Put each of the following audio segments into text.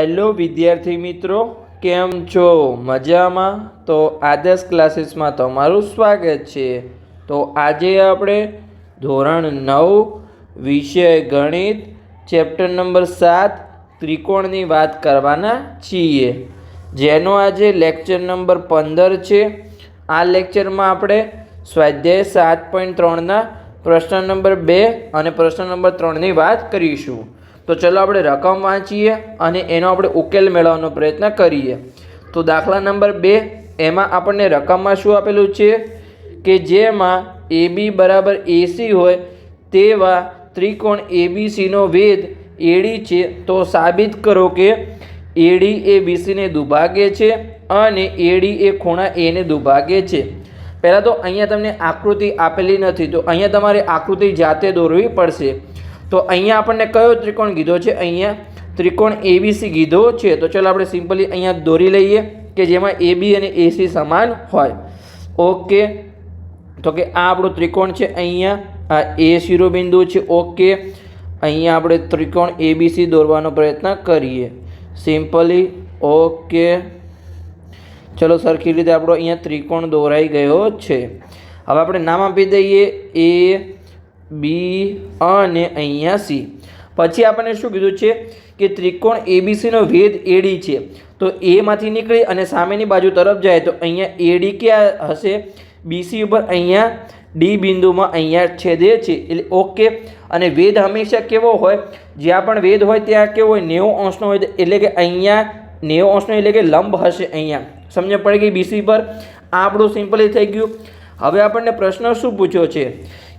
Hello વિદ્યાર્થી મિત્રો, કેમ છો? મજામાં? તો આદર્શ ક્લાસીસમાં તમારું સ્વાગત છે. તો આજે આપણે ધોરણ નવ, વિષય ગણિત, ચેપ્ટર નંબર સાત, ત્રિકોણની વાત કરવાના છીએ. જેનો આજે લેક્ચર નંબર પંદર છે. આ લેક્ચરમાં આપણે સ્વાધ્યાય સાત પોઈન્ટ ત્રણના પ્રશ્ન નંબર બે અને પ્રશ્ન નંબર ત્રણની વાત કરીશું. તો ચલો આપણે રકમ વાંચીએ અને એનો આપણે ઉકેલ મેળવવાનો પ્રયત્ન કરીએ. તો દાખલા નંબર બે, એમાં આપણને રકમમાં શું આપેલું છે? કે જેમાં એ બી બરાબર એસી હોય તેવા ત્રિકોણ એબીસીનો વેદ એડી છે, તો સાબિત કરો કે એડી એ બીસીને દુભાગે છે અને એડી એ ખૂણા એને દુભાગે છે. પહેલાં તો અહીંયા તમને આકૃતિ આપેલી નથી, તો અહીંયા તમારે આકૃતિ જાતે દોરવી પડશે. તો અહીંયા આપણને કયો ત્રિકોણ કીધો છે? અહીંયા ત્રિકોણ એબીસી કીધો છે. તો ચલો આપણે સિમ્પલી અહીંયા દોરી લઈએ કે જેમાં એબી અને એસી સમાન હોય. ઓકે તો કે આ આપણું ત્રિકોણ છે અહીંયા. આ એ શિરોબિંદુ છે. ઓકે અહીંયા આપણે ત્રિકોણ એબીસી દોરવાનો પ્રયત્ન કરીએ. સિમ્પલી ઓકે ચલો સરખી રીતે આપણો અહીંયા ત્રિકોણ દોરાઈ ગયો છે. હવે આપણે નામ આપી દઈએ. એ બી અને અહીંયા સી. પછી આપણને શું કીધું છે કે ત્રિકોણ એબીસીનો ભેદ એડી છે. તો એમાંથી નીકળી અને સામેની બાજુ તરફ જાય તો અહીંયા એડી ક્યાં હશે? બીસી ઉપર અહીંયા ડી બિંદુમાં અહીંયા છેદે છે. એટલે ઓકે. અને વેદ હંમેશા કેવો હોય? જ્યાં પણ વેદ હોય ત્યાં કેવો હોય? નેવું અંશનો હોય. એટલે કે અહીંયા નેવું અંશનો એટલે કે લંબ હશે અહીંયા. સમજ પડી ગઈ બીસી પર? આપણું સિમ્પલી થઈ ગયું. હવે આપણને પ્રશ્ન શું પૂછ્યો છે?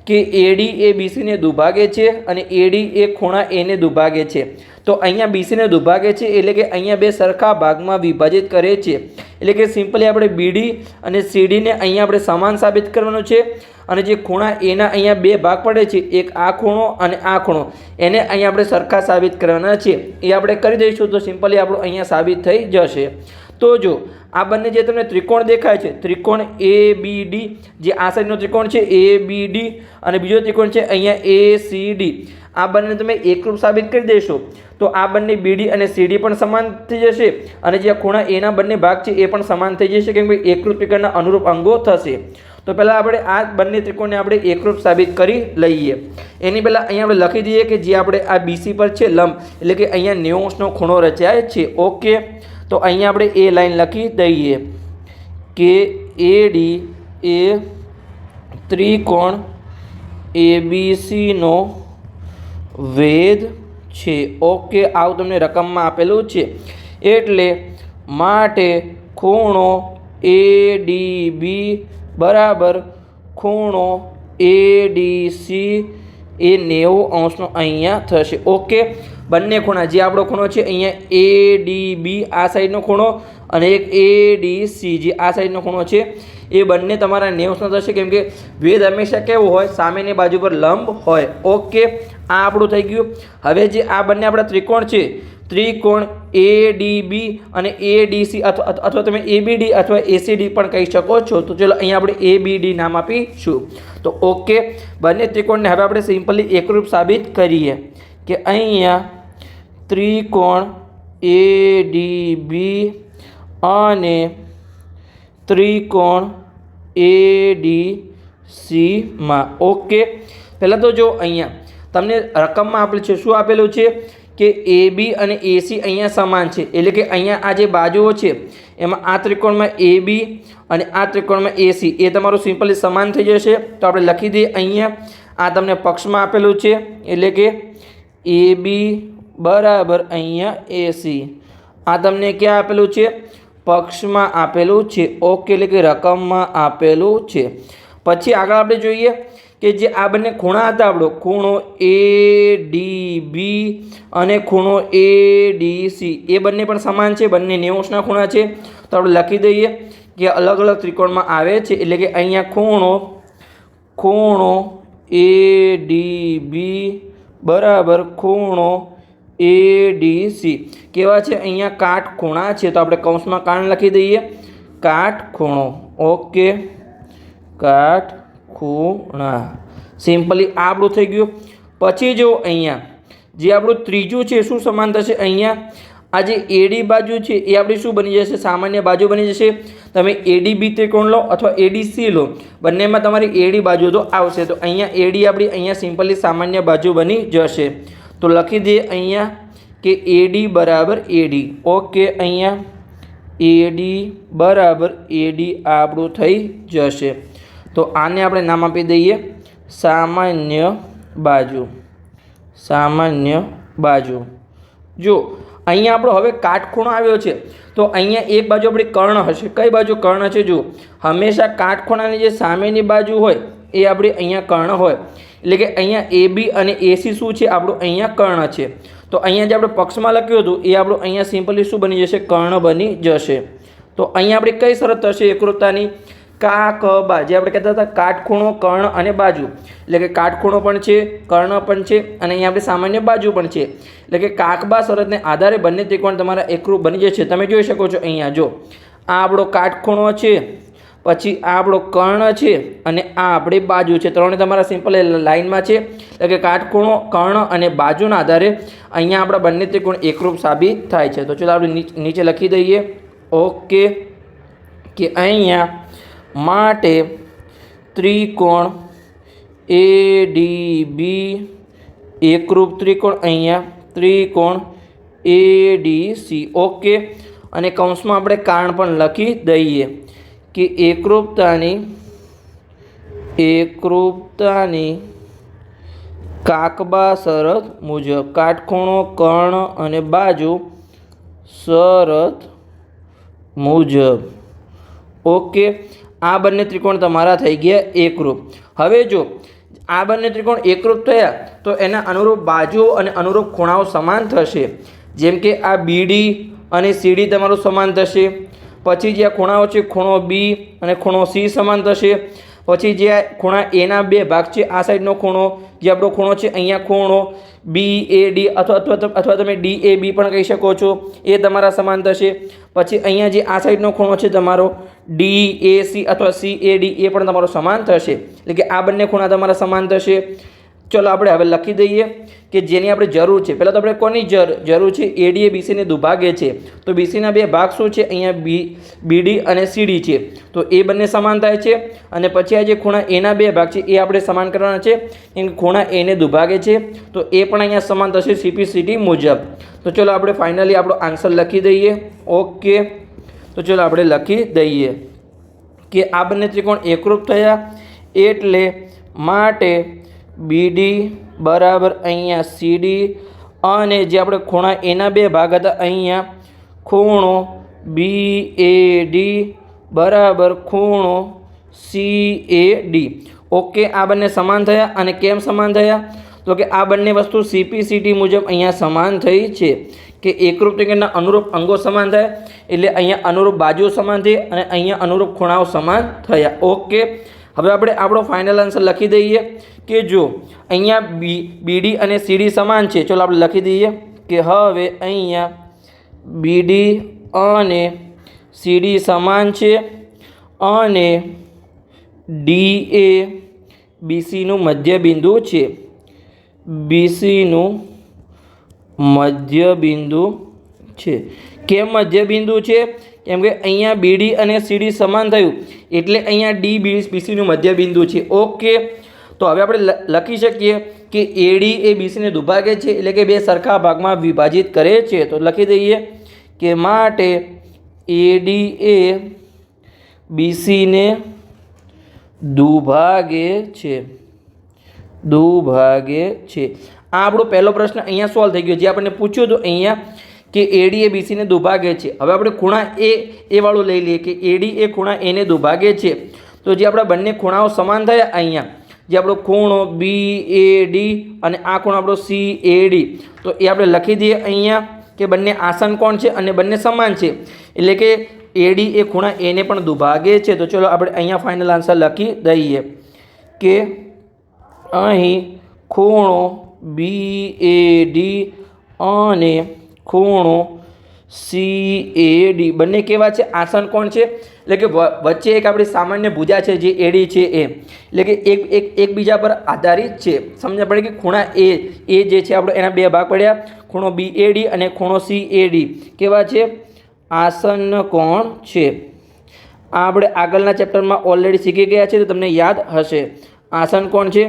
કે એડી એ બીસીને દુભાગે છે અને એડી એ ખૂણા એને દુભાગે છે. તો અહીંયા બીસીને દુભાગે છે એટલે કે અહીંયા બે સરખા ભાગમાં વિભાજિત કરે છે. એટલે કે સિમ્પલી આપણે બીડી અને સીડીને અહીંયા આપણે સમાન સાબિત કરવાનું છે અને જે ખૂણા એના અહીંયા બે ભાગ પડે છે, એક આ ખૂણો અને આ ખૂણો, એને અહીંયા આપણે સરખા સાબિત કરવાના છે. એ આપણે કરી દઈશું તો સિમ્પલી આપણું અહીંયા સાબિત થઈ જશે. તો જો આ બંને જે તમને ત્રિકોણ દેખાય છે, ત્રિકોણ એ બી ડી જે આ સાઈડનો ત્રિકોણ છે એ બી ડી અને બીજો ત્રિકોણ છે અહીંયા એ સી ડી આ બંને તમે એકરૂપ સાબિત કરી દેશો. તો આ બંને બીડી અને સીડી પણ સમાન થઈ જશે અને જે ખૂણા એના બંને ભાગ છે એ પણ સમાન થઈ જશે કેમ કે એકરૂપ ત્રિકોણના અનુરૂપ અંગો થશે. તો પહેલાં આપણે આ બંને ત્રિકોણને આપણે એકરૂપ સાબિત કરી લઈએ. એની પહેલાં અહીંયા આપણે લખી દઈએ કે જે આપણે આ બીસી પર છે લંબ, એટલે કે અહીંયા નેવું ખૂણો રચાય છે. ઓકે. તો અહીંયા આપણે એ લાઈન લખી દઈએ કે એ ડી એ ત્રિકોણ એબીસીનો વેદ છે. ઓકે આવું તમને રકમમાં આપેલું છે. એટલે માટે ખૂણો એ ડી બી બરાબર ખૂણો એ ડી સી એ નેવું અંશનો અહીંયા થશે. ઓકે બંને ખૂણા, જે આપણો ખૂણો છે અહીંયા એ ડી બી આ સાઈડનો ખૂણો અને એક એ ડી સી જે આ સાઈડનો ખૂણો છે, એ બંને તમારા નેવસનો થશે. કેમ કે વેદ હંમેશા કેવો હોય, સામેની બાજુ પર લંબ હોય. ઓકે આ આપણું થઈ ગયું. હવે જે આ બંને આપણા ત્રિકોણ છે, ત્રિકોણ એ ડી બી અને એ ડી સી અથવા અથવા તમે એ બી ડી અથવા એસીડી પણ કહી શકો છો. તો ચલો અહીંયા આપણે એ બી ડી નામ આપીશું. તો ઓકે બંને ત્રિકોણને હવે આપણે સિમ્પલી એકરૂપ સાબિત કરીએ કે અહીંયા ત્રિકોણ એ ડી બી અને ત્રિકોણ એ ડી સીમાં ઓકે પહેલાં તો જો અહીંયા, તમને રકમમાં આપેલું છે, શું આપેલું છે? કે એ બી અને એસી અહીંયા સમાન છે. એટલે કે અહીંયા આ જે બાજુઓ છે, એમાં આ ત્રિકોણમાં એ બી અને આ ત્રિકોણમાં એસી એ તમારું સિમ્પલી સમાન થઈ જશે. તો આપણે લખી દઈએ અહીંયા, આ તમને પક્ષમાં આપેલું છે. એટલે કે એ બી બરાબર અહીંયા એસી આ તમને ક્યાં આપેલું છે? પક્ષમાં આપેલું છે. ઓકે એટલે કે રકમમાં આપેલું છે. પછી આગળ આપણે જોઈએ કે જે આ બંને ખૂણા હતા આપણો, ખૂણો એ ડી બી અને ખૂણો એ ડી સી એ બંને પણ સમાન છે. બંને નેવુંસના ખૂણા છે. તો આપણે લખી દઈએ કે અલગ અલગ ત્રિકોણમાં આવે છે. એટલે કે અહીંયા ખૂણો ખૂણો એ ડી બી બરાબર ખૂણો એ ડી સી કેવા છે? અહીંયા કાટખૂણા છે, તો આપણે કૌંસમાં કાણ લખી દઈએ. કાટખૂણો ઓકે કાટખૂણા સિમ્પલી આ આપણું થઈ ગયું. પછી જો અહીંયા, જે આપણું ત્રીજું છે, શું સમાન થશે? અહીંયા, આ જે એડી બાજુ છે, એ આપણી શું બની જશે? સામાન્ય બાજુ બની જશે. તમે એડી બી ત્રિકોણ લો અથવા એડી સી લો. બંનેમાં તમારી એડી બાજુ તો આવશે. તો અહીંયા એડી આપણી અહીંયા સિમ્પલી સામાન્ય બાજુ બની જશે. તો લખી દઈએ અહીંયા કે એડી બરાબર એડી ઓકે અહીંયા એડી બરાબર એડી આપણું થઈ જશે. તો આને આપણે નામ આપી દઈએ. સામાન્ય બાજુ. સામાન્ય બાજુ. જો, અહીંયા આપણો હવે કાટખૂણો આવ્યો છે. તો અહીંયા એક બાજુ આપણી કર્ણ હશે. કઈ બાજુ કર્ણ છે? જો હંમેશા કાટખૂણાની જે સામેની બાજુ હોય, એ આપણી અહીંયા કર્ણ હોય. એટલે કે અહીંયા એ બી અને એસી શું છે? આપણું અહીંયા કર્ણ છે. તો અહીંયા જે આપણે પક્ષમાં લખ્યું હતું, એ આપણું અહીંયા સિમ્પલી શું બની જશે? કર્ણ બની જશે. તો અહીંયા આપણી કઈ શરત થશે? એકરૂપતાની? કા ક બા, જે આપણે કહેતા હતા, કાટખૂણો, કર્ણ અને બાજુ. એટલે કે કાટખૂણો પણ છે, કર્ણ પણ છે, અને અહીંયા આપણી સામાન્ય બાજુ પણ છે. એટલે કે કાકબા શરતને આધારે બંને ત્રિકોણ તમારા એકરૂપ બની જશે. તમે જોઈ શકો છો અહીંયા, જો. આ આપણો કાટખૂણો છે પછી આ આપણો કર્ણ છે અને આ આપણી બાજુ છે. ત્રણે તમારા સિમ્પલ લાઇનમાં છે. એટલે કે કાટખૂણો, કર્ણ અને બાજુના આધારે અહીંયા આપણા બંને ત્રિકોણ એકરૂપ સાબિત થાય છે. તો ચલો આપણે નીચ- લખી દઈએ. ઓકે. કે અહીંયા માટે ત્રિકોણ એ, ડી, બી એકરૂપ ત્રિકોણ. અહીંયા ત્રિકોણ એ, ડી, સી. ઓકે. અને કૌંસમાં આપણે કારણ પણ લખી દઈએ. કે એકરૂપતાની એકરૂપતાની કાકબા શરત મુજબ કાટખૂણો કર્ણ અને બાજુ શરત મુજબ. ઓકે આ બંને ત્રિકોણ તમારા થઈ ગયા એકરૂપ. હવે જો આ બંને ત્રિકોણ એકરૂપ થયા, તો એના અનુરૂપ બાજુઓ અને અનુરૂપ ખૂણાઓ સમાન થશે. જેમ કે આ બીડી અને સીડી તમારું સમાન થશે. પછી જે ખૂણાઓ છે, ખૂણો બી અને ખૂણો સી સમાન થશે. પછી જે ખૂણા એના બે ભાગ છે, આ સાઈડનો ખૂણો, જે આપણો ખૂણો છે, અહીંયા ખૂણો બી એ ડી અથવા અથવા તમે ડી એ બી પણ કહી શકો છો. એ તમારા સમાન થશે. પછી અહીંયા જે આ સાઈડનો ખૂણો છે, તમારો ડી એ સી અથવા સી એ ડી એ પણ તમારો સમાન થશે. એટલે કે આ બંને ખૂણા તમારા સમાન થશે. ચલો આપણે હવે લખી દઈએ કે જેની આપણે જરૂર છે. પહેલાં તો આપણે કોની જર, જરૂર છે? એડી એ બીસીને દુભાગે છે. તો બીસીના બે ભાગ શું છે? અહીંયા બી બીડી અને સીડી છે. તો એ બંને સમાન થાય છે અને પછી આ જે ખૂણા એના બે ભાગ છે, એ આપણે સમાન કરવાના છે. કે ખૂણા એને દુભાગે છે. તો એ પણ અહીંયા સમાન થશે સીપીસીટી મુજબ. તો ચલો આપણે ફાઇનલી આપણો આન્સર લખી દઈએ. ઓકે તો ચલો આપણે લખી દઈએ કે આ બંને ત્રિકોણ એકરૂપ થયા એટલે માટે બીડી બરાબર અહીંયા સીડી અને જે આપણે ખૂણા એના બે ભાગ હતા, અહીંયા ખૂણો બી એ ડી બરાબર ખૂણો સી એ ડી ઓકે આ બંને સમાન થયા અને કેમ સમાન થયા? તો કે આ બંને વસ્તુ સીપીસીટી મુજબ અહીંયા સમાન થઈ છે કે એકરૂપ ત્રિકોણના અનુરૂપ અંગો સમાન થાય, એટલે અહીંયા અનુરૂપ બાજુઓ સમાન થઈ અને અહીંયા અનુરૂપ ખૂણાઓ સમાન થયા. ઓકે હવે આપણે આપણો ફાઇનલ આન્સર લખી દઈએ કે જો અહીંયા બી બીડી અને સીડી સમાન છે. ચલો આપણે લખી દઈએ કે હવે અહીંયા બીડી અને સીડી સમાન છે અને ડી એ બીસીનું મધ્યબિંદુ છે. બીસીનું મધ્યબિંદુ છે. કેમ મધ્યબિંદુ છે? કેમ કે અહીંયા બીડી અને સીડી સમાન થયું. એટલે અહીંયા ડી બી બીસીનું મધ્યબિંદુ છે. ઓકે તો હવે આપણે લખી શકીએ કે એડી એ બીસીને દુભાગે છે એટલે કે બે સરખા ભાગમાં વિભાજિત કરે છે. તો લખી દઈએ કે માટે એડી એ બીસીને દુભાગે છે. દુભાગે છે. આ આપણો પહેલો પ્રશ્ન અહીંયા સોલ્વ થઈ ગયો. જે આપણને પૂછ્યું હતું, અહીંયા કે એડી એ બીસીને દુભાગે છે. હવે આપણે ખૂણા એ એ વાળું લઈ લઈએ કે એડી એ ખૂણા એને દુભાગે છે. તો જે આપણા બંને ખૂણાઓ સમાન થયા અહીંયા, જે આપણો ખૂણો બી એ ડી અને આ ખૂણો આપણો સી એ ડી તો એ આપણે લખી દઈએ અહીંયા કે બંને આસન કોણ છે અને બંને સમાન છે. એટલે કે એડી એ ખૂણા એને પણ દુભાગે છે. તો ચલો આપણે અહીંયા ફાઇનલ આન્સર લખી દઈએ કે અહીં ખૂણો બી એ ડી અને ખૂણો સી એ ડી બંને કેવા છે? આસન કોણ છે? એટલે કે વચ્ચે એક આપણી સામાન્ય ભૂજા છે જે એડી છે એ એટલે કે એક એક, એકબીજા પર આધારિત છે. સમજ પડે કે ખૂણા એ એ જે છે આપણે, એના બે ભાગ પડ્યા. ખૂણો બી એ ડી અને ખૂણો સી એ ડી કેવા છે? આસન કોણ છે? આ આપણે આગળના ચેપ્ટરમાં ઓલરેડી શીખી ગયા છે, તો તમને યાદ હશે. આસન કોણ છે?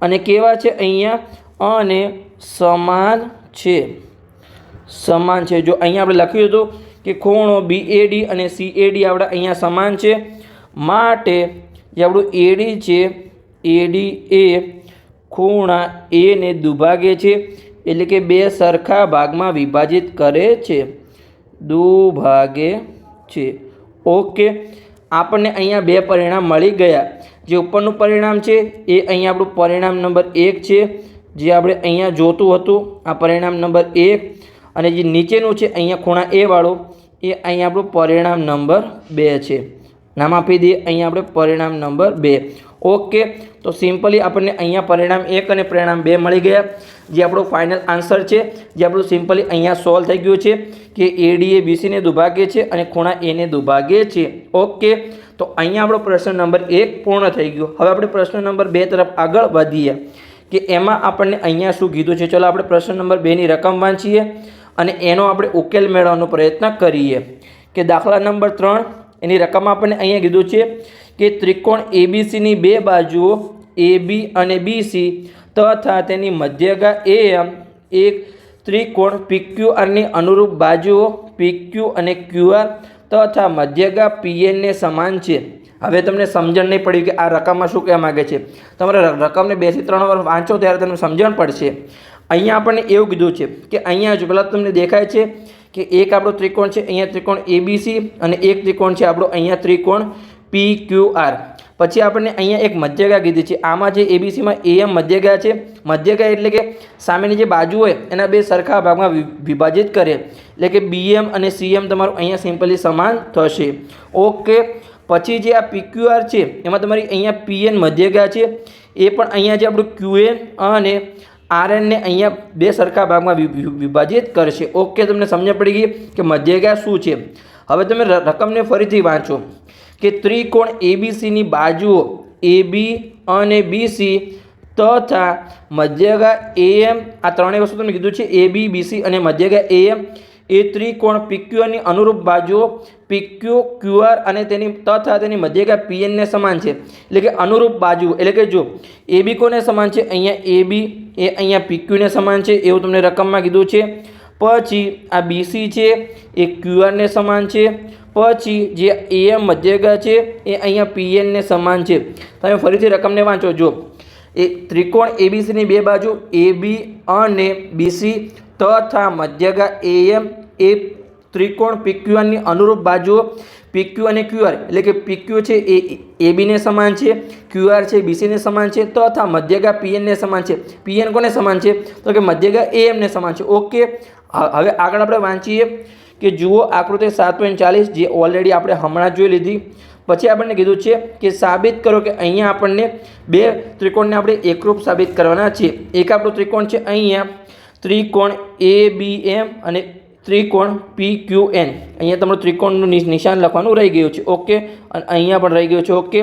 અને કેવા છે અહીંયા? અને સમાન છે. સમાન છે. જો અહીંયા આપણે લખ્યું હતું કે ખૂણો બી એ ડી અને સી એ ડી આપણે અહીંયા સમાન છે. માટે જે આપણું એડી છે એડી એ ખૂણા એને દુભાગે છે. એટલે કે બે સરખા ભાગમાં વિભાજિત કરે છે. દુભાગે છે. ઓકે આપણને અહીંયા બે પરિણામ મળી ગયા. જે ઉપરનું પરિણામ છે, એ અહીંયા આપણું પરિણામ નંબર એક છે. જે આપણે અહીંયા જોતું હતું, આ પરિણામ નંબર એક. અને જે નીચેનું છે અહીંયા ખૂણા એ વાળો, એ અહીંયા આપણું પરિણામ નંબર બે છે. નામ આપી દઈએ, અહીંયા આપણે પરિણામ નંબર બે. ઓકે, તો સિમ્પલી આપણને અહીંયા પરિણામ એક અને પરિણામ બે મળી ગયા. જે આપણો ફાઇનલ આન્સર છે, જે આપણું સિમ્પલી અહીંયા સોલ્વ થઈ ગયું છે કે એડીએ બીસીને દુભાગે છે અને ખૂણા એને દુભાગે છે ઓકે, તો અહીંયા આપણો પ્રશ્ન નંબર એક પૂર્ણ થઈ ગયો. હવે આપણે પ્રશ્ન નંબર બે તરફ આગળ વધીએ કે એમાં આપણને અહીંયા શું કીધું છે? ચલો આપણે પ્રશ્ન નંબર બેની રકમ વાંચીએ. અને એનો આપણે ઉકેલ મેળવવાનો પ્રયત્ન કરીએ કે દાખલા નંબર ત્રણ, એની રકમ આપણને અહીંયા કીધું છે કે ત્રિકોણ એબીસીની બે બાજુઓ એ અને બીસી તથા તેની મધ્યગા એ એમ એક ત્રિકોણ પીક્યુઆરની અનુરૂપ બાજુઓ પીક્યુ અને ક્યુઆર તથા મધ્યગા પીએનને સમાન છે. હવે તમને સમજણ નહીં પડી કે આ રકમમાં શું કહેવા માગે છે. તમારે રકમને બેથી ત્રણ વાર વાંચો ત્યારે તમને સમજણ પડશે. અહીંયા આપણને એવું કીધું છે કે અહીંયા જો પહેલાં તમને દેખાય છે કે એક આપણો ત્રિકોણ છે, અહીંયા ત્રિકોણ એબીસી અને એક ત્રિકોણ છે આપણો અહીંયા ત્રિકોણ પી ક્યુ પછી આપણને અહીંયા એક મધ્યગા કીધી છે. આમાં જે એબીસીમાં એએમ મધ્યગા છે, મધ્યગા એટલે કે સામેની જે બાજુ હોય એના બે સરખા ભાગમાં વિભાજિત કરે એટલે કે બીએમ અને સીએમ તમારું અહીંયા સિમ્પલી સમાન થશે. ઓકે, પછી જે આ પીક્યુઆર છે, એમાં તમારી અહીંયા પીએન મધ્યગા છે. એ પણ અહીંયા જે આપણું ક્યુએન અને આરએનને અહીંયા બે સરખા ભાગમાં વિભાજિત કરશે. ઓકે, તમને સમજ પડી ગઈ કે મધ્યગા શું છે? હવે તમે રકમને ફરીથી વાંચો કે ત્રિકોણ એબીસીની બાજુઓ એબી અને બીસી તથા મધ્યગા એએમ આ ત્રણેય વસ્તુ તમે કીધું છે એ બી બીસી અને મધ્યગા એએમ એ ત્રિકોણ પીક્યુની અનુરૂપ બાજુઓ, પીક્યુ, ક્યુઆર અને તેની તથા તેની મધ્યગા પીએનને સમાન છે. એટલે કે અનુરૂપ બાજુ એટલે કે જો એ બી કોને સમાન છે? અહીંયા એ બી, એ અહીંયા પીક્યુને સમાન છે, એવું તમને રકમમાં કીધું છે. પછી આ બીસી છે, એ ક્યુઆરને સમાન છે. પછી જે એએમ મધ્યગા છે, એ અહીંયા પીએનને સમાન છે. તમે ફરીથી રકમને વાંચો, જો. એ ત્રિકોણ એબીસીની બે બાજુ, એ બી અને બીસી તથા મધ્યગા એએમ એ ત્રિકોણ પીક્યુઆરની અનુરૂપ બાજુઓ. પીક્યુ અને ક્યુઆર એટલે કે પીક્યુ છે એ એબીને સમાન છે, ક્યુઆર છે બીસીને સમાન છે તથા મધ્યગા પીએનને સમાન છે. પીએન કોને સમાન છે? તો કે મધ્યગા એએમને સમાન છે. ઓકે હવે આગળ આપણે વાંચીએ કે જુઓ આકૃતિ સાત પોઈન્ટ ચાલીસ જે ઓલરેડી આપણે હમણાં જોઈ લીધી. પછી આપણને કીધું છે કે સાબિત કરો કે અહીંયા આપણને બે ત્રિકોણને આપણે એકરૂપ સાબિત કરવાના છે. એક આપણું ત્રિકોણ છે અહીંયા ત્રિકોણ એ બી એમ અને ત્રિકોણ પી ક્યુ એન અહીંયા તમારું ત્રિકોણનું નિશાન લખવાનું રહી ગયું છે. ઓકે અને અહીંયા પણ રહી ગયું છે. ઓકે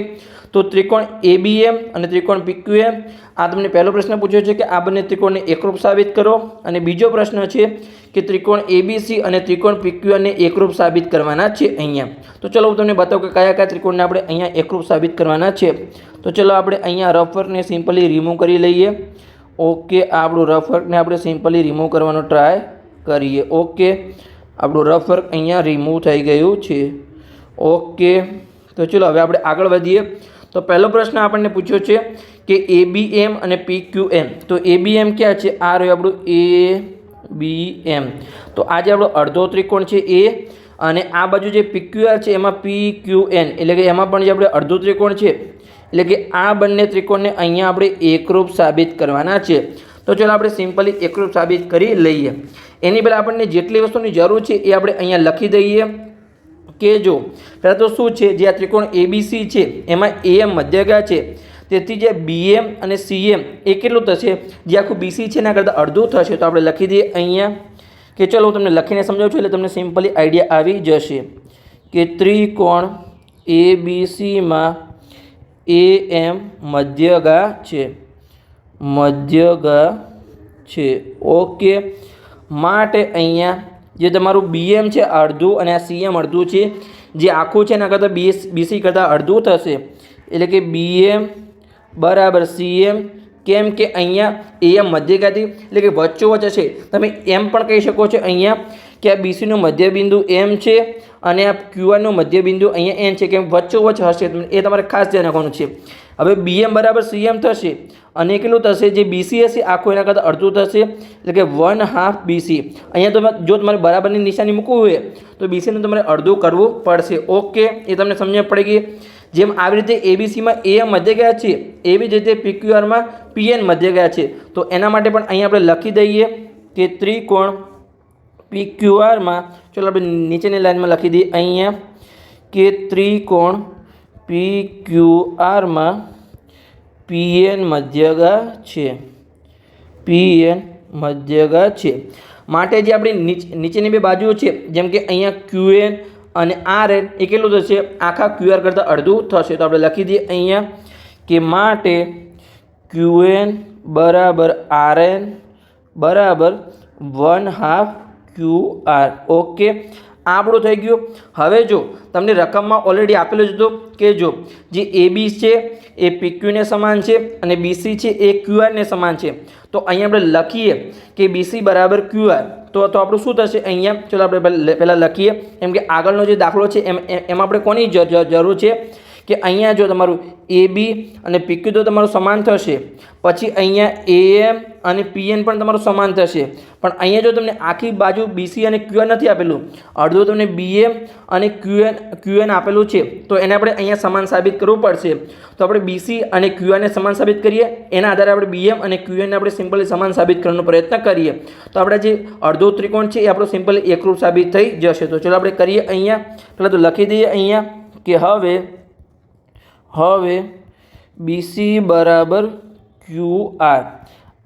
તો ત્રિકોણ એ બી એમ અને ત્રિકોણ પી ક્યુ એમ આ તમને પહેલો પ્રશ્ન પૂછ્યો છે કે આ બંને ત્રિકોણને એકરૂપ સાબિત કરો. અને બીજો પ્રશ્ન છે કે ત્રિકોણ એબીસી અને ત્રિકોણ પીક્યુઆરને એકરૂપ સાબિત કરવાના છે અહીંયા. તો ચલો હું તમને બતાવું કે કયા કયા ત્રિકોણને આપણે અહીંયા એકરૂપ સાબિત કરવાના છે. તો ચલો આપણે અહીંયા રફ વર્કને સિમ્પલી રિમૂવ કરી લઈએ. ઓકે, આપણું રફ આપણે સિમ્પલી રિમૂવ કરવાનો ટ્રાય કરીએ. ઓકે, આપણું રફ અહીંયા રિમૂવ થઈ ગયું છે. ઓકે, તો ચલો હવે આપણે આગળ વધીએ. તો પહેલો પ્રશ્ન આપણને પૂછ્યો છે કે એ બી એમ અને પી ક્યુ એમ તો એ બી એમ ક્યાં છે? આ રહ્યું આપણું એ બી એમ તો આ જે આપણો અડધો ત્રિકોણ છે એ અને આ બાજુ જે પી ક્યુ આર છે એમાં પી ક્યુ એન એટલે કે એમાં પણ જે આપણે અડધો ત્રિકોણ છે એટલે કે આ બંને ત્રિકોણને અહીંયા આપણે એકરૂપ સાબિત કરવાના છે. તો ચાલો આપણે સિમ્પલી એકરૂપ સાબિત કરી લઈએ. એની પહેલાં આપણને જેટલી વસ્તુની જરૂર છે એ આપણે અહીંયા લખી દઈએ. કે જો, પહેલાં તો શું છે? જે આ ત્રિકોણ એબીસી છે, એમાં એએમ મધ્યગા છે. તેથી જે બીએમ અને સીએમ એ કેટલું થશે? જે આખું બીસી છે એના કરતાં અડધું થશે. તો આપણે લખી દઈએ અહીંયા કે ચલો હું તમને લખીને સમજાવું છું એટલે તમને સિમ્પલી આઈડિયા આવી જશે કે ત્રિકોણ એ બી સીમાં એ એમ મધ્યગા છે. મધ્યગા છે. ઓકે. માટે અહીંયા જે તમારું બીએમ છે, અડધું અને આ સીએમ અડધું છે, જે આખું છે એના કરતાં બી બીસી કરતાં અડધું થશે. એટલે કે બીએમ બરાબર સીએમ કેમ કે અહીંયા એમ મધ્યગાથી, એટલે કે વચ્ચોવચ્ચ છે તમે એમ પણ કહી શકો છો અહીંયા કે આ બીસીનું મધ્યબિંદુ એમ છે. અને આ ક્યુઆરનું મધ્યબિંદુ અહીંયા એન છે કે વચ્ચોવચ્ચ હશે એ તમારે ખાસ ધ્યાન રાખવાનું છે. હવે બીએમ બરાબર સીએમ થશે, અને કેટલું થશે? જે બીસી હશે આખું એના કરતાં અડધું થશે, એટલે કે વન હાફ બીસી અહીંયા તમે, જો તમારે બરાબરની નિશાની મૂકવું હોય, તો બીસીનું તમારે અડધું કરવું પડશે. ઓકે એ તમને સમજણ પડી ગઈ? જેમ આવી રીતે એબીસીમાં એ મધ્ય ગયા છે, એવી જ રીતે પીક્યુઆરમાં પીએન મધ્ય ગયા છે. તો એના માટે પણ અહીંયા આપણે લખી દઈએ કે ત્રિકોણ પીક્યુઆરમાં ચલો આપણે નીચેની લાઈનમાં લખી દઈએ. અહીંયા કે ત્રિકોણ પી પીક્યુઆરમાં પીએન મધ્યગા છે. પીએન મધ્યગા છે. માટે જે આપણી નીચ, નીચેની બે બાજુઓ છે, જેમ કે અહીંયા ક્યુએન અને આર એન એ કેટલું થશે? આખા ક્યુઆર કરતાં અડધું થશે. તો આપણે લખી દઈએ અહીંયા કે માટે ક્યુએન બરાબર આર એન બરાબર one half Q R okay આ આપણું થઈ ગયું. હવે જો, તમને રકમમાં ઓલરેડી આપેલું જ હતું કે જો, જે એ છે, એ પીક્યુને સમાન છે અને બીસી છે, એ ક્યુઆરને સમાન છે. તો અહીંયા આપણે લખીએ કે બીસી બરાબર ક્યુઆર તો તો આપણું શું થશે? અહીંયા, ચલો આપણે પહેલાં લખીએ. એમ કે આગળનો જે દાખલો છે, એમ, એમાં આપણે કોની જરૂર છે? કે અહીંયા જો તમારું એ બી અને પીક્યુ તો તમારું સમાન થશે. પછી અહીંયા એએમ અને પીએન પણ તમારું સમાન થશે. પણ અહીંયા જો તમને આખી બાજુ બીસી અને ક્યુએન નથી આપેલું, અડધું તમને બીએમ અને ક્યુએન ક્યુએન આપેલું છે, તો એને આપણે અહીંયા સમાન સાબિત કરવું પડશે. તો આપણે બીસી અને ક્યુએનને સમાન સાબિત કરીએ. એના આધારે આપણે બીએમ અને ક્યુએનને આપણે સિમ્પલી સમાન સાબિત કરવાનો પ્રયત્ન કરીએ. તો આપણે જે અડધો ત્રિકોણ છે એ આપણો સિમ્પલી એકરૂપ સાબિત થઈ જશે. તો ચલો આપણે કરીએ અહીંયા. પહેલાં તો લખી દઈએ અહીંયા કે હવે હવે બીસી બરાબર ક્યુ આર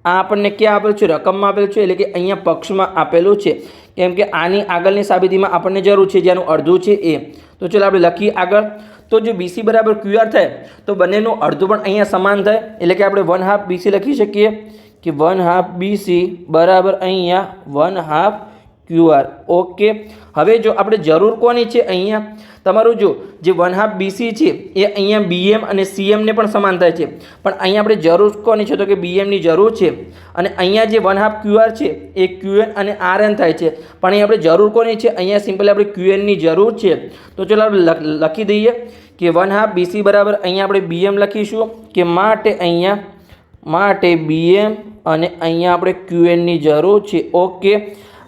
આ આપણને ક્યાં આપેલું છે? રકમમાં આપેલું છે, એટલે કે અહીંયા પક્ષમાં આપેલું છે. કેમ કે આની આગળની સાબિતીમાં આપણને જરૂર છે, જેનું અડધું છે એ. તો ચલો આપણે લખીએ આગળ. તો જો બીસી બરાબર ક્યુઆર થાય, તો બંનેનું અડધું પણ અહીંયા સમાન થાય. એટલે કે આપણે વન હાફ બીસી લખી શકીએ કે વન હાફ બીસી બરાબર અહીંયા વન હાફ ક્યુઆર ઓકે હવે જો આપણે જરૂર કોની છે અહીંયા? તમારું જો જે વન હાફ બીસી છે, એ અહીંયા બીએમ અને સીએમને પણ સમાન થાય છે. પણ અહીંયા આપણે જરૂર કોની છે તો કે બીએમની જરૂર છે. અને અહીંયા જે વન હાફ ક્યુઆર છે, એ ક્યુએન અને આરએન થાય છે. પણ અહીંયા આપણે જરૂર કોની છે? અહીંયા સિમ્પલી આપણે ક્યુએનની જરૂર છે. તો ચલો આપણે લખી દઈએ કે વન હાફ બીસી બરાબર અહીંયા આપણે બીએમ લખીશું કે માટે અહીંયા, માટે બીએમ અને અહીંયા આપણે ક્યુએનની જરૂર છે. ઓકે.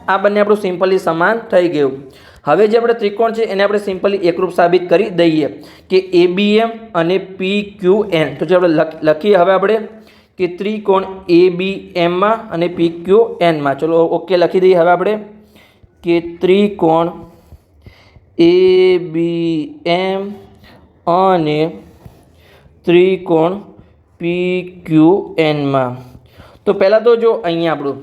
આ બંને આપણું સિમ્પલી સમાન થઈ ગયું. હવે જે આપણે ત્રિકોણ છે, એને આપણે સિમ્પલી એકરૂપ સાબિત કરી દઈએ કે એ બી એમ અને પી ક્યુ એન તો જે આપણે લખીએ હવે આપણે કે ત્રિકોણ એ બી એમમાં અને પી ક્યુ એનમાં ચલો, ઓકે, લખી દઈએ હવે આપણે કે ત્રિકોણ એ બી એમ અને ત્રિકોણ પી ક્યુ એનમાં તો પહેલાં તો જો અહીંયા આપણું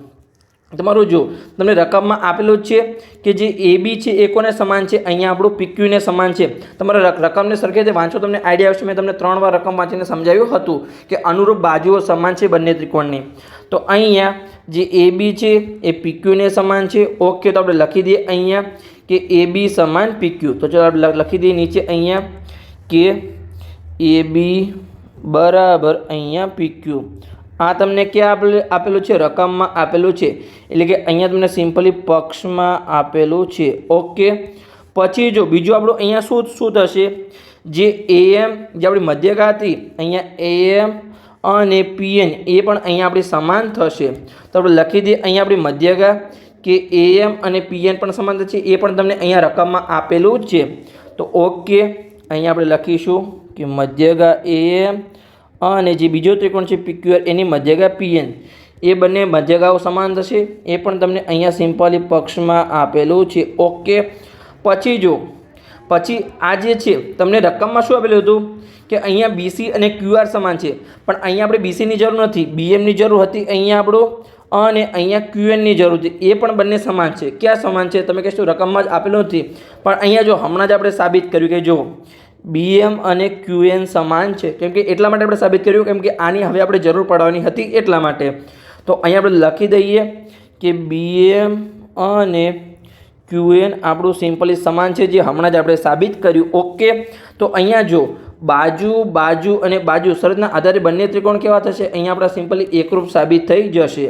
તમારું જો તમને રકમમાં આપેલું જ છે કે જે એ બી છે, એ કોને સમાન છે? અહીંયા આપણું પીક્યુને સમાન છે. તમારે રકમને સરખી રીતે વાંચો, તમને આઈડિયા આવશે. મેં તમને ત્રણ વાર રકમ વાંચીને સમજાવ્યું હતું કે અનુરૂપ બાજુઓ સમાન છે બંને ત્રિકોણની. તો અહીંયા જે એ બી છે, એ પીક્યુને સમાન છે. ઓકે, તો આપણે લખી દઈએ અહીંયા કે એ બી સમાન પીક્યુ તો ચાલો આપણે લખી દઈએ નીચે અહીંયા કે એ બી બરાબર અહીંયા પીક્યુ આ તમને ક્યાં આપેલું છે? રકમમાં આપેલું છે. એટલે કે અહીંયા તમને સિમ્પલી પક્ષમાં આપેલું છે. ઓકે પછી જો બીજું આપણું અહીંયા શું શું થશે? જે એએમ જે આપણી મધ્યગા હતી, અહીંયા એએમ અને પીએન એ પણ અહીંયા આપણી સમાન થશે. તો આપણે લખી દઈએ, અહીંયા આપણી મધ્યગા કે એએમ અને પીએન પણ સમાન થશે. એ પણ તમને અહીંયા રકમમાં આપેલું જ છે. તો ઓકે અહીંયા આપણે લખીશું કે મધ્યગા એએમ અને જે બીજો ત્રિકોણ છે પીક્યુઆર, એની મધ્યગા પીએન. એ બંને મધ્યગાઓ સમાન થશે. એ પણ તમને અહીંયા સિમ્પલી પક્ષમાં આપેલું છે. ઓકે, પછી જો, પછી આ જે છે, તમને રકમમાં શું આપેલું હતું? કે અહીંયા બીસી અને ક્યુઆર સમાન છે. પણ અહીંયા આપણે બીસીની જરૂર નથી. બીએમની જરૂર હતી અહીંયા આપણું, અને અહીંયા ક્યુએનની જરૂર છે એ પણ બંને સમાન છે. ક્યાં સમાન છે? તમે કહેશો રકમમાં જ આપેલો નથી. પણ અહીંયા જો હમણાં જ આપણે સાબિત કર્યું કે જો બીએમ અને ક્યુએન સમાન છે. કેમ કે એટલા માટે આપણે સાબિત કર્યું, કેમ કે આની હવે આપણે જરૂર પડવાની હતી એટલા માટે. તો અહીંયા આપણે લખી દઈએ કે બીએમ અને ક્યુએન આપણું સિમ્પલી સમાન છે, જે હમણાં જ આપણે સાબિત કર્યું. ઓકે તો અહીંયા જો, બાજુ બાજુ અને બાજુ શરતના આધારે બંને ત્રિકોણ કેવા થશે? અહીંયા આપણા સિમ્પલી એકરૂપ સાબિત થઈ જશે.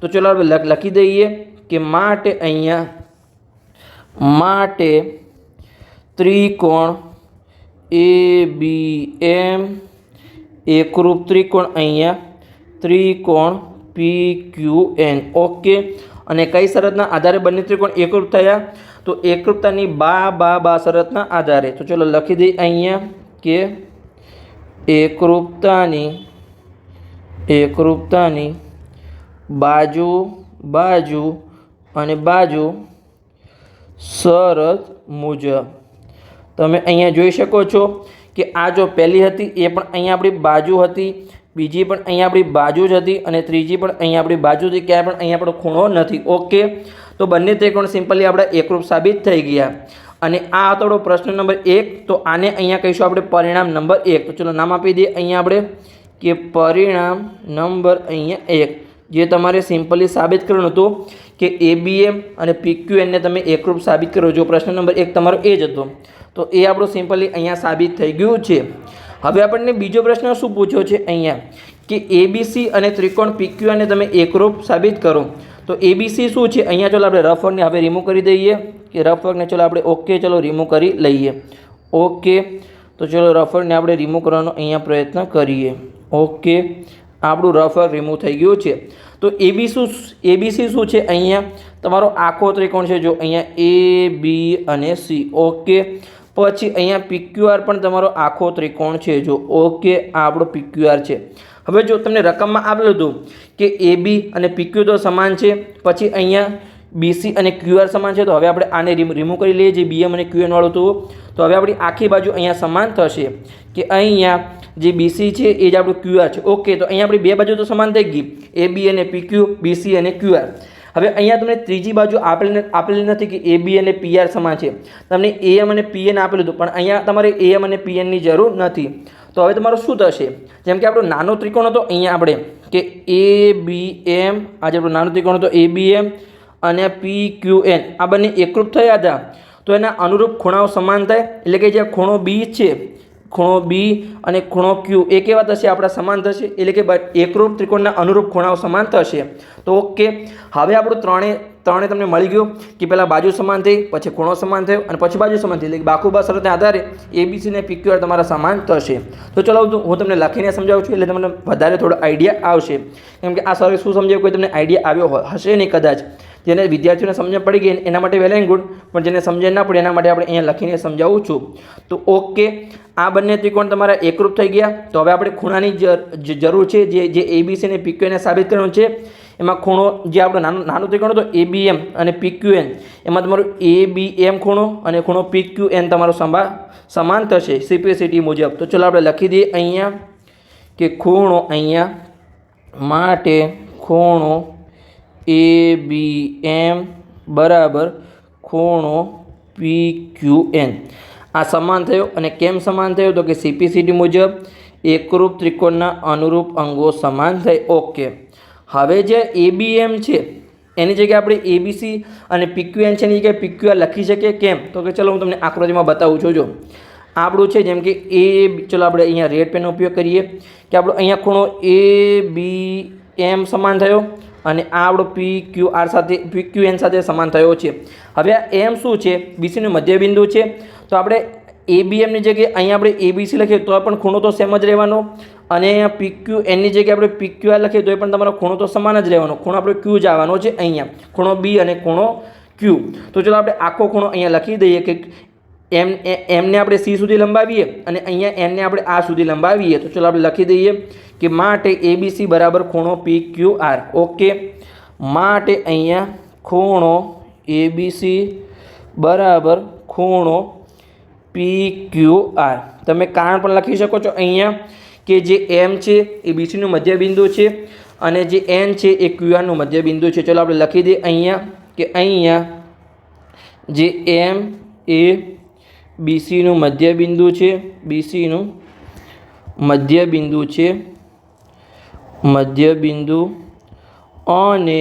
તો ચલો આપણે લખી દઈએ કે માટે અહીંયા, માટે ત્રિકોણ એ, બી, એમ, એકરૂપ ત્રિકોણ અહીંયા, ત્રિકોણ પી ક્યુ એન ઓકે અને કઈ શરતના આધારે બંને ત્રિકોણ એકરૂપ થયા? તો એકરૂપતાની બા બા બા શરતના આધારે. તો ચલો લખી દઈએ અહીંયા કે એકરૂપતાની એકરૂપતાની બાજુ બાજુ અને બાજુ શરત મુજબ. તમે અહીંયા જોઈ શકો છો કે આ જો પહેલી હતી, એ પણ અહીંયા આપણી બાજુ હતી, બીજી પણ અહીંયા આપણી બાજુ જ હતી અને ત્રીજી પણ અહીંયા આપણી બાજુ હતી, ક્યાંય પણ અહીંયા આપણો ખૂણો નથી. ઓકે? તો બંને ત્રિકોણ સિમ્પલી આપણા એકરૂપ સાબિત થઈ ગયા. અને આ હતો આપણો પ્રશ્ન નંબર એક, તો આને અહીંયા કહીશું આપણે પરિણામ નંબર એક. તો ચલો નામ આપી દઈએ અહીંયા આપણે કે પરિણામ નંબર અહીંયા એક, જે તમારે સિમ્પલી સાબિત કરવાનું હતું કે એબીએમ અને પીક્યુએનને તમે એકરૂપ સાબિત કરો. જો પ્રશ્ન નંબર એક તમારો એ જ હતો, તો એ આપણું સિમ્પલી અહીંયા સાબિત થઈ ગયું છે. હવે આપણને બીજો પ્રશ્ન શું પૂછ્યો છે અહીંયા? કે એબીસી અને ત્રિકોણ પીક્યુઆરને તમે એકરૂપ સાબિત કરો. તો એબીસી શું છે? અહીંયા ચલો આપણે રફ વર્કને હવે રિમૂવ કરી દઈએ. કે રફ વર્કને ચલો આપણે ઓકે ચલો રિમૂવ કરી લઈએ. ઓકે તો ચલો રફ વર્કને આપણે રિમૂવ કરવાનો અહીંયા પ્રયત્ન કરીએ. ઓકે આપણું રફ વર્ક રિમૂવ થઈ ગયું છે. તો એબી શું એબીસી શું છે અહીંયા? તમારો આખો ત્રિકોણ છે જો અહીંયા એ, બી અને સી. ઓકે. પછી અહીંયા પીક્યુઆર પણ તમારો આખો ત્રિકોણ છે જો. ઓકે આપણો પીક્યુઆર છે. હવે જો તમને રકમમાં આપેલું હતું કે એ, બી અને પીક્યુ તો સમાન છે. પછી અહીંયા બીસી અને ક્યુઆર સમાન છે. તો હવે આપણે આને રિમૂવ કરી લઈએ જે બીએમ અને ક્યુએન વાળું હતું. તો હવે આપણી આખી બાજુ અહીંયા સમાન થશે કે અહીંયા જે બીસી છે, એ જ આપણું ક્યુઆર છે. ઓકે તો અહીંયા આપણી બે બાજુ તો સમાન થઈ ગઈ. એ બી અને પીક્યુ બીસી અને ક્યુઆર હવે અહીંયા તમને ત્રીજી બાજુ આપેલી આપેલી નથી કે એ બી અને પીઆર સમાન છે. તમને એએમ અને પીએન આપેલું હતું પણ અહીંયા તમારે એએમ અને પીએનની જરૂર નથી. તો હવે તમારું શું થશે? જેમ કે આપણો નાનો ત્રિકોણ હતો, અહીંયા આપણે કે એ બી એમ આજે આપણો નાનો ત્રિકોણ હતો એ બી એમ અને પી ક્યુ એન આ બંને એકરૂપ થયા હતા. તો એના અનુરૂપ ખૂણાઓ સમાન થાય, એટલે કે જે ખૂણો બી છે ખૂણો બી અને ખૂણો ક્યુ એ કેવા થશે, આપણા સમાન થશે, એટલે કે એકરૂપ ત્રિકોણના અનુરૂપ ખૂણાઓ સમાન થશે. તો ઓકે હવે આપણું ત્રણે ત્રણે તમને મળી ગયું કે પહેલાં બાજુ સમાન થઈ, પછી ખૂણો સમાન થયો અને પછી બાજુ સમાન થઈ એટલે બાકુબા શરતને આધારે એબીસી ને પીક્યુઆર તમારા સમાન થશે. તો ચલો હું તમને લખીને સમજાવું છું, એટલે તમને વધારે થોડો આઈડિયા આવશે. કેમ કે આ સર શું સમજાવ્યું કોઈ તમને આઈડિયા આવ્યો હશે નહીં કદાચ. જેને વિદ્યાર્થીઓને સમજણ પડી ગઈ એના માટે વેલ એન્ડ ગુડ, પણ જેને સમજણ ના પડે એના માટે આપણે અહીંયા લખીને સમજાવું છું. તો ઓકે આ બંને ત્રિકોણ તમારા એકરૂપ થઈ ગયા. તો હવે આપણે ખૂણાની જરૂર છે, જે જે એબીસી અને પીક્યુએને સાબિત કરવાનું છે, એમાં ખૂણો, જે આપણો નાનો નાનો ત્રિકોણ હતો એબીએમ અને પીક્યુએન એમાં તમારું એ બી એમ ખૂણો અને ખૂણો પીક્યુએન તમારો સંભા, સમાન થશે સીપીસીટી મુજબ. તો ચલો આપણે લખી દઈએ અહીંયા કે ખૂણો અહીંયા માટે ખૂણો એ બી એમ બરાબર ખૂણો પી ક્યુ એન આ સમાન થયો અને કેમ સમાન થયો તો કે સીપીસીડી મુજબ એકરૂપ ત્રિકોણના અનુરૂપ અંગો સમાન થાય. ઓકે હવે જે એબીએમ છે, એની જગ્યાએ આપણે એબીસી અને પીક્યુએન છે, એની જગ્યાએ પીક્યુઆર લખી શકીએ કેમ? તો કે ચલો હું તમને આકૃતિમાં બતાવું છું, જો. આપણું છે જેમ કે એ ચલો આપણે અહીંયા રેડ પેનનો ઉપયોગ કરીએ કે આપણો અહીંયા ખૂણો એ બી એમ સમાન થયો અને આ આપણો પી ક્યુ આર સાથે પી ક્યુ એન સાથે સમાન થયો છે. હવે આ એમ શું છે? બીસીનું મધ્યબિંદુ છે. તો આપણે એ બી એમની જગ્યાએ અહીંયા આપણે એબીસી લખીએ તો પણ ખૂણો તો સેમ જ રહેવાનો. અને અહીંયા પી ક્યુ એનની જગ્યાએ આપણે પી ક્યુ આર લખીએ તો પણ તમારો ખૂણો તો સમાન જ રહેવાનો. ખૂણો આપણે ક્યુ જ આવવાનો છે અહીંયા. ખૂણો બી અને ખૂણો ક્યુ તો ચલો આપણે આખો ખૂણો અહીંયા લખી દઈએ કે એમ એમને આપણે સી સુધી લંબાવીએ અને અહીંયા એમને આપણે આ સુધી લંબાવીએ. તો ચલો આપણે લખી દઈએ કે માટે એબીસી બરાબર ખૂણો પી ક્યુ આર ઓકે માટે અહીંયા ખૂણો એબીસી બરાબર ખૂણો પી ક્યુ આર તમે કારણ પણ લખી શકો છો અહીંયા કે જે એમ છે એ બીસીનું મધ્યબિંદુ છે અને જે એન છે એ ક્યુઆરનું મધ્યબિંદુ છે. ચલો આપણે લખી દઈએ અહીંયા કે અહીંયા જે એમ એ બીસીનું મધ્યબિંદુ છે. બીસીનું મધ્યબિંદુ છે. મધ્યબિંદુ અને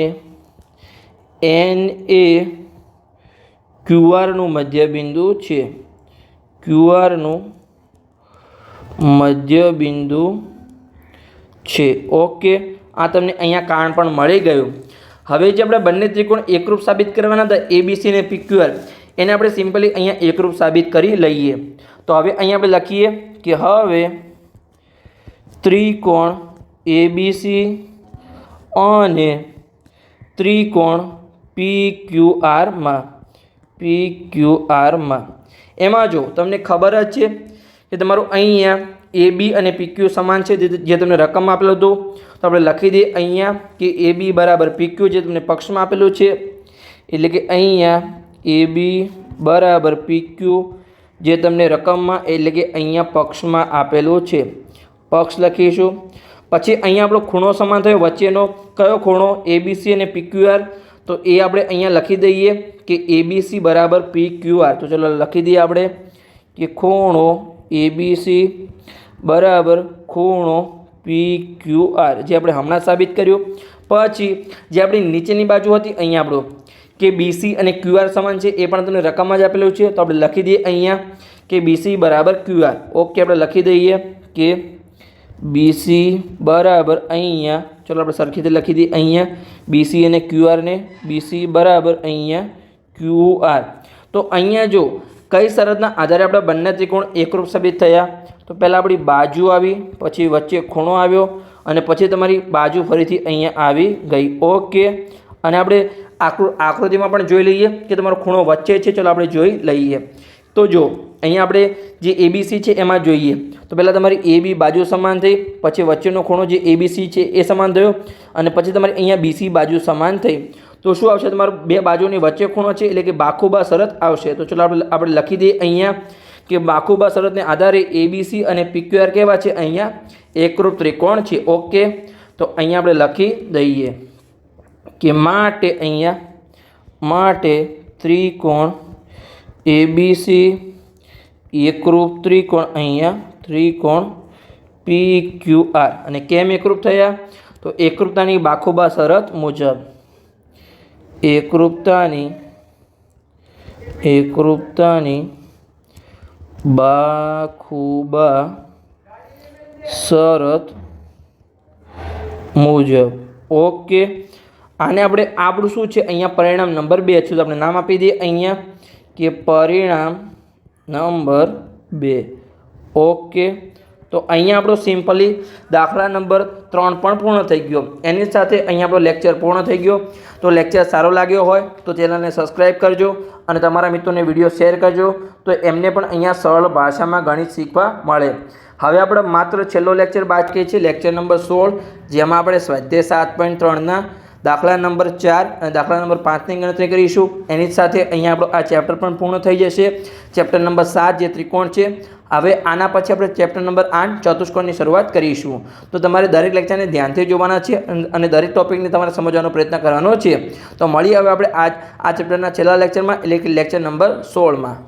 એન એ ક્યુઆરનું મધ્યબિંદુ છે. ક્યુઆરનું મધ્યબિંદુ છે. ઓકે, આ તમને અહીંયા કારણ પણ મળી ગયું. હવે જે આપણે બંને ત્રિકોણ એકરૂપ સાબિત કરવાના હતા એબીસી અને પીક્યુઆર એને આપણે સિમ્પલી અહીંયા એકરૂપ સાબિત કરી લઈએ. તો હવે અહીંયા આપણે લખીએ કે હવે ત્રિકોણ એબીસી અને ત્રિકોણ પી, ક્યુ આરમાં પી, ક્યુ આરમાં એમાં જો તમને ખબર જ છે કે તમારું અહીંયા એ બી અને પીક્યુ સમાન છે, જે તમને રકમ આપેલો હતો, તો આપણે લખી દઈએ અહીંયા કે એ બી બરાબર પીક્યુ જે તમને પક્ષમાં આપેલું છે, એટલે કે અહીંયા એ બી બરાબર પીક્યુ જે તમને રકમમાં, એટલે કે અહીંયા પક્ષમાં આપેલું છે. પક્ષ લખીશું. પછી અહીંયા આપણો ખૂણો સમાન થયો, વચ્ચેનો કયો ખૂણો? એબીસી અને પીક્યુઆર તો એ આપણે અહીંયા લખી દઈએ કે એબીસી બરાબર પી ક્યુ આર તો ચલો લખી દઈએ આપણે કે ખૂણો એબીસી બરાબર ખૂણો પી ક્યુ આર જે આપણે હમણાં સાબિત કર્યું. પછી જે આપણી નીચેની બાજુ હતી અહીંયા આપણું કે બીસી અને ક્યુઆર સમાન છે, એ પણ તમને રકમમાં જ આપેલું છે. તો આપણે લખી દઈએ અહીંયા કે બીસી બરાબર ક્યુઆર ઓકે, આપણે લખી દઈએ કે બીસી બરાબર અહીંયા ચલો આપણે સરખી રીતે લખી દઈએ. અહીંયા બીસી અને ક્યુઆરને બીસી બરાબર અહીંયા ક્યુઆર તો અહીંયા જો કઈ શરતના આધારે આપણે બંને ત્રિકોણ એકરૂપ સાબિત થયા? તો પહેલાં આપણી બાજુ આવી, પછી વચ્ચે ખૂણો આવ્યો અને પછી તમારી બાજુ ફરીથી અહીંયા આવી ગઈ. ઓકે અને આપણે આકૃ, આકૃતિમાં પણ જોઈ લઈએ કે તમારો ખૂણો વચ્ચે છે. ચલો આપણે જોઈ લઈએ. તો જો અહીંયા આપણે જે એબીસી છે એમાં જોઈએ. તો પહેલાં તમારી એ બી બાજુ સમાન થઈ, પછી વચ્ચેનો ખૂણો જે એબીસી છે એ સમાન થયો, અને પછી તમારી અહીંયા બીસી બાજુ સમાન થઈ. તો શું આવશે? તમારું બે બાજુની વચ્ચે ખૂણો છે, એટલે કે બાખુબા શરત આવશે. તો ચલો આપણે આપણે લખી દઈએ અહીંયા કે બાખુબા શરતને આધારે એબીસી અને પીક્યુઆર કેવા છે? અહીંયા એકરૂપ ત્રિકોણ છે. ઓકે. તો અહીંયા આપણે લખી દઈએ કે માટે અહીંયા, માટે ત્રિકોણ એબીસી એકરૂપ ત્રિકોણ અહીંયા, ત્રિકોણ પી ક્યુ આર અને કેમ એકરૂપ થયા? તો એકરૂપતાની બાખુબા શરત મુજબ એકરૂપતાની એકરૂપતાની બાખુબા શરત મુજબ. ઓકે આને આપણે આપણું શું છે? અહીંયા પરિણામ નંબર બે છે. તો આપણે નામ આપી દઈએ અહીંયા. કે પરિણામ નંબર બે. ઓકે. તો અહીંયા આપણો સિમ્પલી દાખલા નંબર ત્રણ પણ પૂર્ણ થઈ ગયો. એની સાથે અહીંયા આપણો લેક્ચર પૂર્ણ થઈ ગયો. તો લેક્ચર સારો લાગ્યો હોય તો ચેનલને સબસ્ક્રાઈબ કરજો અને તમારા મિત્રોને વીડિયો શેર કરજો. તો એમને પણ અહીંયા સરળ ભાષામાં ગણિત શીખવા મળે. હવે આપણે માત્ર છેલ્લો લેક્ચર બાકી છે. લેક્ચર નંબર સોળ, જેમાં આપણે સ્વાધ્યાય સાત પોઈન્ટ ત્રણના દાખલા નંબર ચાર અને દાખલા નંબર પાંચની ગણતરી કરીશું. એની સાથે અહીંયા આપણો આ ચેપ્ટર પણ પૂર્ણ થઈ જશે. ચેપ્ટર નંબર સાત જે ત્રિકોણ છે, હવે આના પછી આપણે ચેપ્ટર નંબર આઠ ચતુષ્કોણની શરૂઆત કરીશું. તો તમારે દરેક લેક્ચરને ધ્યાનથી જોવાના છે અને દરેક ટોપિકને તમારે સમજવાનો પ્રયત્ન કરવાનો છે. તો મળીએ હવે આપણે આજ આ ચેપ્ટરના છેલ્લા લેક્ચરમાં એટલે કે લેક્ચર નંબર સોળમાં.